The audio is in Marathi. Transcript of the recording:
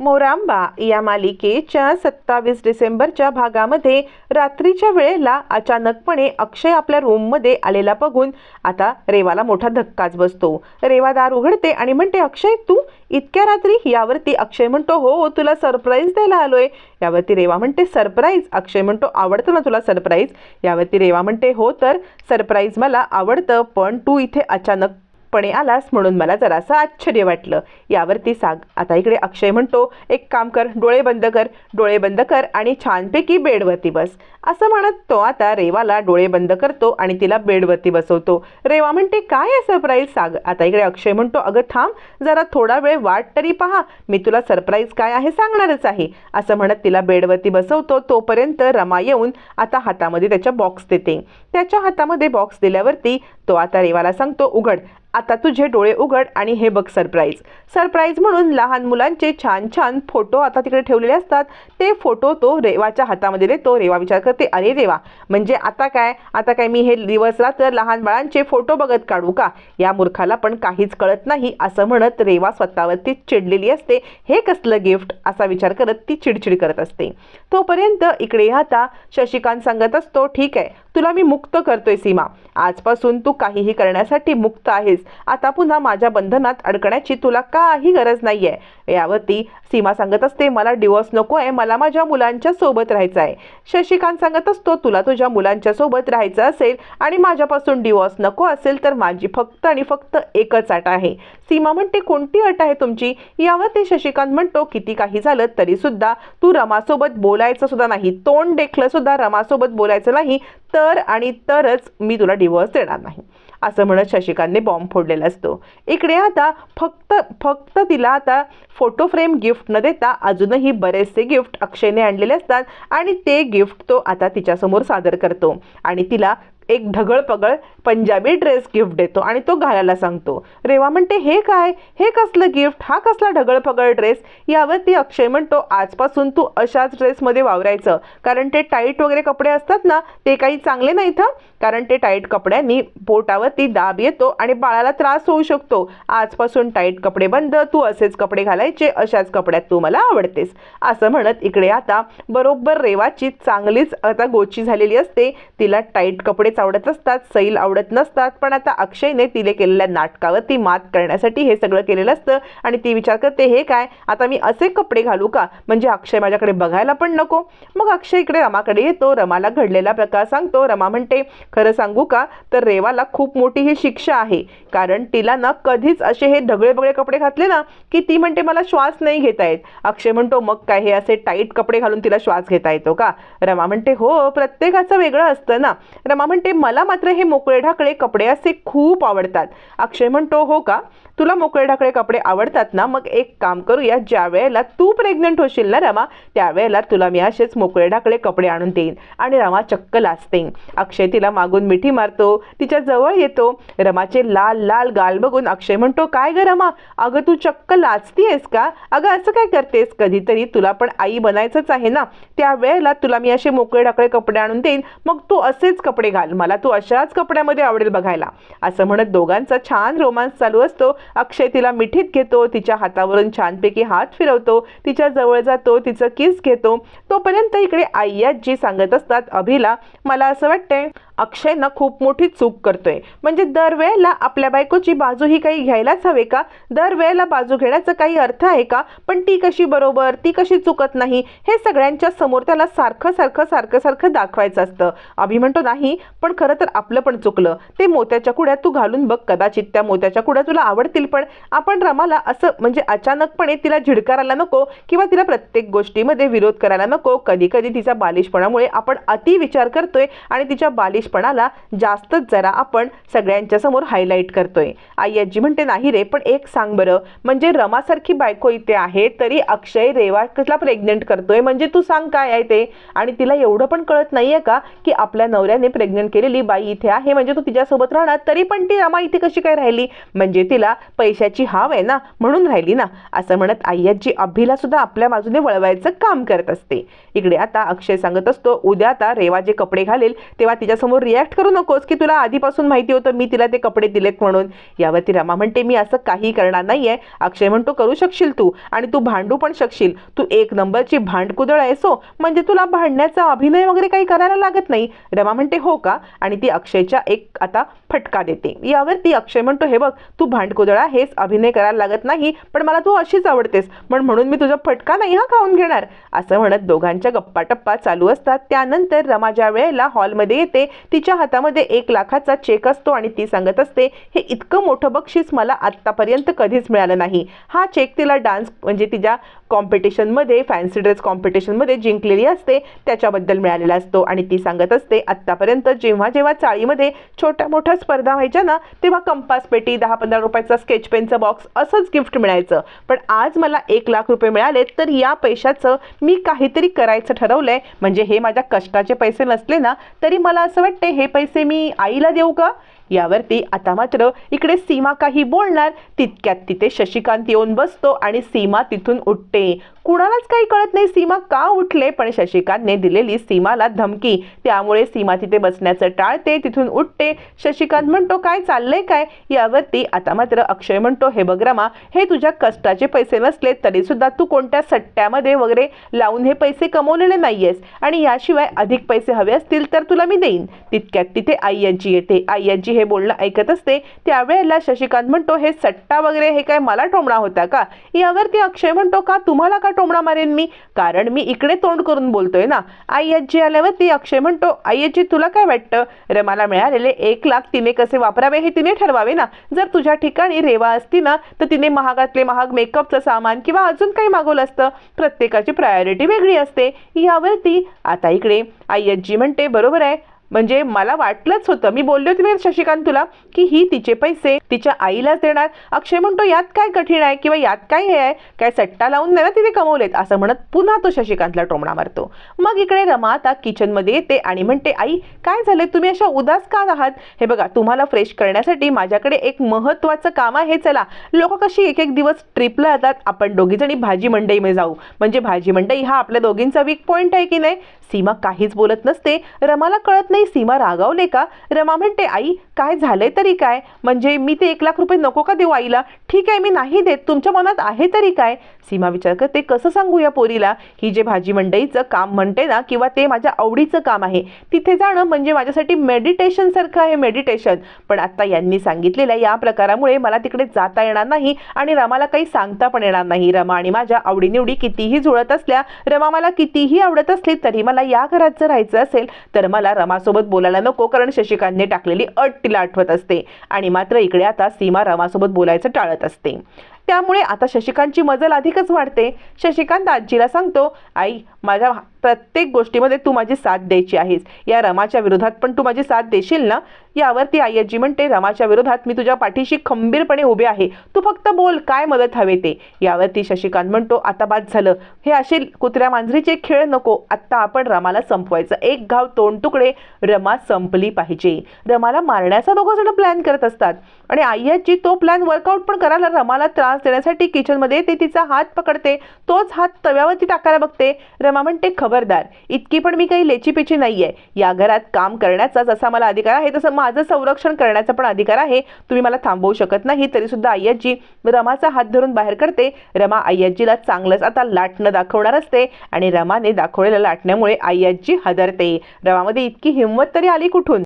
मोरांबा या मालिकेच्या सत्तावीस डिसेंबरच्या भागामध्ये रात्रीच्या वेळेला अचानकपणे अक्षय आपल्या रूममध्ये आलेला बघून आता रेवाला मोठा धक्काच बसतो. रेवा दार उघडते आणि म्हणते अक्षय तू इतक्या रात्री यावरती अक्षय म्हणतो हो हो तुला सरप्राईज द्यायला आलोय. यावरती रेवा म्हणते सरप्राईज अक्षय म्हणतो आवडतं ना तुला सरप्राईज यावरती रेवा म्हणते हो तर सरप्राईज मला आवडतं पण तू इथे अचानक पणे आलास म्हणून मला जरासं आश्चर्य वाटलं. यावरती साग. आता इकडे अक्षय म्हणतो एक काम कर डोळे बंद कर डोळे बंद कर आणि छानपैकी बेडवरती बस. असं म्हणत तो आता रेवाला डोळे बंद करतो आणि तिला बेडवरती बसवतो. रेवा म्हणते काय आहे सरप्राईज साग? आता इकडे अक्षय म्हणतो अगं थांब जरा थोडा वेळ वाट तरी पहा. मी तुला सरप्राईज काय आहे सांगणारच आहे. असं म्हणत तिला बेडवरती बसवतो. तोपर्यंत रमा येऊन आता हातामध्ये त्याच्या बॉक्स देते. त्याच्या हातामध्ये बॉक्स दिल्यावरती तो आता रेवाला सांगतो उघड आता तुझे डोळे उघड आणि हे बघ सरप्राईज. सरप्राईज म्हणून लहान मुलांचे छान छान फोटो आता तिकडे ठेवलेले असतात. ते फोटो तो रेवाच्या हातामध्ये देतो. रेवा विचार करते अरे रेवा म्हणजे आता काय? आता काय मी हे दिवस रात्र लहान बाळांचे फोटो बघत काढू का? या मूर्खाला पण काहीच कळत नाही असं म्हणत रेवा स्वतःवरती चिडलेली असते. हे कसलं गिफ्ट? असा विचार करत ती चिडचिड करत असते. तोपर्यंत इकडे आता शशिकांत सांगत असतो ठीक आहे तुला मी मुक्त करतोय सीमा. आजपासून तू काहीही करण्यासाठी मुक्त आहेस. आता पुन्हा माझ्या बंधनात अडकण्याची तुला काही गरज नाही आहे यावरती सीमा सांगत असते मला डिवोर्स नको आहे मला माझ्या मुलांच्या सोबत राहायचं आहे शशिकांत सांगत असतो तुला तुझ्या मुलांच्या सोबत राहायचं असेल आणि माझ्यापासून डिवोर्स नको असेल तर माझी फक्त आणि फक्त एकच अट आहे. सीमा म्हणते कोणती अट आहे तुमची? यावरती शशिकांत म्हणतो किती काही झालं तरी सुद्धा तू रमासोबत बोलायचं सुद्धा नाही. तोंड देखलं सुद्धा रमासोबत बोलायचं नाही तर तर आणि तरच मी तुला डिवोर्स देणार नाही. असं म्हणत शशिकांतने बॉम्ब फोडलेला असतो. इकडे आता फक्त फक्त तिला आता फोटो फ्रेम गिफ्ट न देता अजूनही बरेचसे गिफ्ट अक्षयने आणलेले असतात आणि ते गिफ्ट तो आता तिच्यासमोर सादर करतो. आणि तिला एक ढगळपगळ पंजाबी ड्रेस गिफ्ट देतो आणि तो घालायला सांगतो रेवा म्हणते हे काय? हे कसलं गिफ्ट हा कसला ढगळपगळ ड्रेस ड्रेस यावरती अक्षय म्हणतो आजपासून तू अशाच ड्रेसमध्ये वावरायचं. कारण ते टाईट वगैरे कपडे असतात ना ते काही चांगले नाहीत कारण ते टाईट कपड्यांनी पोटावरती दाब येतो आणि बाळाला त्रास होऊ शकतो. आजपासून टाईट कपडे बंद तू असेच कपडे घालायचे अशाच कपड्यात तू मला आवडतेस. असं म्हणत इकडे आता बरोबर रेवाची चांगलीच आता गोची झालेली असते. तिला टाईट कपडे कपडेच आवडत असतात सैल आवडत नसतात पण आता अक्षयने तिने केलेल्या नाटकावरती मात करण्यासाठी हे सगळं केलेलं असतं आणि ती विचार करते हे काय? आता मी असे कपडे घालू का? म्हणजे अक्षय माझ्याकडे बघायला पण नको. मग अक्षय इकडे रमाकडे येतो रमाला घडलेला प्रकार सांगतो. रमा म्हणते खरं सांगू का? तर रेवाला खूप मोठी ही शिक्षा आहे. कारण तिला ना कधीच असे हे ढगळे बगळे कपडे घातले ना की ती म्हणते मला श्वास नाही घेता येत. अक्षय म्हणतो मग काय हे असे टाईट कपडे घालून तिला श्वास घेता येतो का? रमा म्हणते हो प्रत्येकाचं वेगळं असतं ना. रमा म्हणते मला मात्र हे मोकळे ढाकळे कपडे असे खूप आवडतात. अक्षय म्हणतो हो का? तुला मोकळे ढाकळे कपडे आवडतात ना? मग एक काम करूया ज्या वेळेला तू प्रेग्नंट होशील ना रमा त्यावेळेला तुला मी असेच मोकळे ढाकळे कपडे आणून देईन आणि रमा चक्क लाचते अक्षय तिला मागून मिठी मारतो तिच्या जवळ येतो. रमाचे लाल लाल गाल बघून अक्षय म्हणतो काय ग रमा? अगं तू चक्क लाचतीयेस का? अगं असं काय करतेस? कधीतरी तुला पण आई बनायचंच आहे ना? त्यावेळेला तुला मी असे मोकळे ढाकळे कपडे आणून देईन मग तू असेच कपडे घाल. मला तू अशाच कपड्यामध्ये आवडेल बघायला. असं म्हणत दोघांचा छान रोमांस चालू असतो. अक्षय तिला मिठीत घेतो तिच्या हातावरून छानपैकी हात फिरवतो तिच्या जवळ जातो तिचं किस घेतो. तोपर्यंत इकडे आई आजी सांगत असतात अभिला मला असं वाटतंय अक्षयनं खूप मोठी चूक करतोय. म्हणजे दरवेळेला आपल्या बायकोची बाजू ही काही घ्यायलाच हवे का? दरवेळेला बाजू घेण्याचा काही अर्थ आहे का? पण ती कशी बरोबर ती कशी चुकत नाही हे सगळ्यांच्या समोर त्याला सारखं सारखं सारखं सारखं दाखवायचं असतं. अभि म्हणतो नाही पण खरं तर आपलं पण चुकलं. ते मोत्याच्या कुड्यात तू घालून बघ कदाचित त्या मोत्याच्या कुड्या तुला आवडतील पण. आपण रमाला असं म्हणजे अचानकपणे तिला झिडकारायला नको किंवा तिला प्रत्येक गोष्टीमध्ये विरोध करायला नको. कधी कधी तिच्या बालिशपणामुळे आपण अति विचार करतोय आणि तिच्या बालिशपणाला जास्तच जरा आपण सगळ्यांच्या समोर हायलाईट करतोय. आई आजी म्हणते नाही रे पण एक सांग बरं. म्हणजे रमासारखी बायको इथे आहे तरी अक्षय रेवाला प्रेग्नेंट करतोय? म्हणजे तू सांग काय आहे ते? आणि तिला एवढं पण कळत नाहीये का की आपल्या नवऱ्याने प्रेग्नेंट केलेली बाई इथे आहे म्हणजे तू तिच्यासोबत राहणार तरी पण ती रमा इथे कशी काय राहिली? म्हणजे तिला पैशाची हाव आहे ना म्हणून राहिली ना असं म्हणत आय्याची अभिला सुद्धा आपल्या बाजूने वळवायचं काम करत असते. इकडे आता अक्षय सांगत असतो उद्या आता रेवा जे कपडे घालेल तेव्हा तिच्यासमोर रिॲक्ट करू नकोस की तुला आधीपासून माहिती होतं मी तिला ते कपडे दिलेत म्हणून. यावरती रमा म्हणते मी असं काही करणार नाहीये. अक्षय म्हणतो करू शकशील तू आणि तू भांडू पण शकशील. तू एक नंबरची भांडकुदळ आहेस हो म्हणजे तुला भांडण्याचा अभिनय वगैरे काही करायला लागत नाही. रमा म्हणते हो का? आणि ती अक्षयच्या एक आता फटका देते. यावर ती अक्षय म्हणतो हे बघ तू भांडकुदळा हेच अभिनय करायला लागत नाही पण मला तू अशीच आवडतेस. पण म्हणून मी तुझा फटका नाही हा खाऊन घेणार. असं म्हणत दोघांच्या गप्पा टप्पा चालू असतात. त्यानंतर रमा ज्या वेळेला हॉलमध्ये येते तिच्या हातामध्ये एक लाखाचा चेक असतो आणि ती सांगत असते हे इतकं मोठं बक्षीस मला आत्तापर्यंत कधीच मिळालं नाही. हा चेक तिला डान्स म्हणजे तिच्या कॉम्पिटिशनमध्ये फॅन्सी ड्रेस कॉम्पिटिशनमध्ये जिंकलेली असते त्याच्याबद्दल मिळालेला असतो. आणि ती सांगत असते आत्तापर्यंत जेव्हा जेव्हा चाळीमध्ये छोट्या मोठ्या स्पर्धा व्हायच्या ना तेव्हा कंपास पेटी दहा पंधरा रुपयाचा स्केच पेनचं बॉक्स असंच गिफ्ट मिळायचं. पण आज मला एक लाख रुपये मिळाले तर या पैशाचं मी काहीतरी करायचं ठरवलंय. म्हणजे हे माझ्या कष्टाचे पैसे नसले ना तरी मला असं वाटते हे पैसे मी आईला देऊ का? यावरती आता मात्र इकडे सीमा काही बोलणार तितक्यात तिथे शशिकांत येऊन बसतो आणि सीमा तिथून उठते. कुणालाच काही कळत नाही सीमा का उठले पण शशिकांतने दिलेली सीमाला धमकी. त्यामुळे सीमा तिथे बसण्याचं टाळते तिथून उठते. शशिकांत म्हणतो काय चाललंय काय? यावरती आता मात्र अक्षय म्हणतो हे बघ रमा हे तुझ्या कष्टाचे पैसे नसले तरी सुद्धा तू कोणत्या सट्ट्यामध्ये वगैरे लावून हे पैसे कमवलेले नाहीयेस आणि याशिवाय अधिक पैसे हवे असतील तर तुला मी देईन. तितक्यात तिथे आय्याजी येते. आय्याजी हे बोलणं ऐकत असते त्यावेळेला शशिकांत म्हणतो हे सट्टा वगैरे हे काय मला टोमणा होता का? यावरती अक्षय म्हणतो का तुम्हाला का टोमणा मारेन मी? कारण मी इकडे तोंड करून बोलतोय ना. आई आजी आल्यावरती अक्षय म्हणतो आई आजी तुला काय वाटतं? रमाला मिळालेले एक लाख तिने कसे वापरावे हे तिने ठरवावे ना. जर तुझ्या ठिकाणी रेवा असती ना तर तिने महागातले महाग मेकअपचं सामान किंवा अजून काही मागवलं असतं. प्रत्येकाची प्रायोरिटी वेगळी असते. यावरती आता इकडे आई आजी म्हणते बरोबर आहे. म्हणजे मला वाटलंच होतं मी बोलले होते मी शशिकांत तुला की ही तिचे पैसे तिच्या आईलाच देणार. अक्षय म्हणतो यात काय कठीण आहे किंवा यात काय हे आहे? काय सट्टा लावून नाही ना तिने कमवलेत? असं म्हणत पुन्हा तो शशिकांतला टोमणा मारतो. मग इकडे रमा आता किचनमध्ये येते आणि म्हणते आई काय झालं तुम्ही अशा उदास का आहात? हे बघा तुम्हाला फ्रेश करण्यासाठी माझ्याकडे एक महत्त्वाचं काम आहे चला. लोक कशी एक एक दिवस ट्रिपला जातात आपण दोघीजणी भाजी मंडईमध्ये जाऊ. म्हणजे भाजी मंडई हा आपल्या दोघींचा वीक पॉईंट आहे की नाही? सीमा काहीच बोलत नसते. रमाला कळत नाही सीमा रागावले का? रमा म्हणते आई काय झालंय तरी काय? म्हणजे मी ते एक लाख रुपये नको का देऊ आईला? ठीक आहे मी नाही देत. तुमच्या मनात आहे तरी काय? सीमा विचार करते कसं सांगू या पोरीला? ही जे भाजी मंडईचं काम म्हणते ना किंवा ते माझ्या आवडीचं काम आहे तिथे जाणं म्हणजे माझ्यासाठी मेडिटेशन सारखं आहे मेडिटेशन पण आता यांनी सांगितलेल्या या प्रकारामुळे मला तिकडे जाता येणार नाही आणि रमाला काही सांगता पण येणार नाही. रमा आणि माझ्या आवडीनिवडी कितीही जुळत असल्या रमा मला कितीही आवडत असली तरी मला या घरात जर राहायचं असेल तर मला रमासोबत बोलायला नको कारण शशिकांतने टाकलेली अट तिला आठवत असते. आणि मात्र इकडे आता सीमा रमासोबत बोलायचं टाळत असते. त्यामुळे आता शशिकांतची मजल अधिकच वाढते. शशिकांत आजीला सांगतो आई माझ्या प्रत्येक गोष्टीमध्ये तू माझी साथ द्यायची आहेस. या रमाच्या विरोधात पण तू माझी साथ देशील ना? यावरती आई म्हणते रमाच्या विरोधात मी तुझ्या पाठीशी खंबीरपणे उभे आहे. तू फक्त बोल काय मदत हवे ते? यावरती शशिकांत म्हणतो आता बाद झालं. हे असे कुत्र्या मांजरीचे खेळ नको. आत्ता आपण रमाला संपवायचं. एक घाव तोंड तुकडे रमा संपली पाहिजे. रमाला मारण्याचा दोघं जण प्लॅन करत असतात. आणि आई तो प्लॅन वर्कआउट पण करायला रमाला त्रास देण्यासाठी किचनमध्ये ते तिचा हात पकडते. तोच हात तव्यावरती टाकायला बघते. रमा म्हणते खबर खबरदार. इतकी पण मी काही लेचीपेची नाही आहे या घरात काम करण्याचा जसा मला अधिकार आहे. तसं माझं संरक्षण करण्याचा पण अधिकार आहे. तुम्ही मला थांबवू शकत नाही तरीसुद्धा अय्याजी रमाचा हात धरून बाहेर करते. रमा अय्याजीला चांगलंच आता लाटणं दाखवणार असते आणि रमाने दाखवलेल्या लाटण्यामुळे अय्याजी हदरते. रमामध्ये इतकी हिंमत तरी आली कुठून?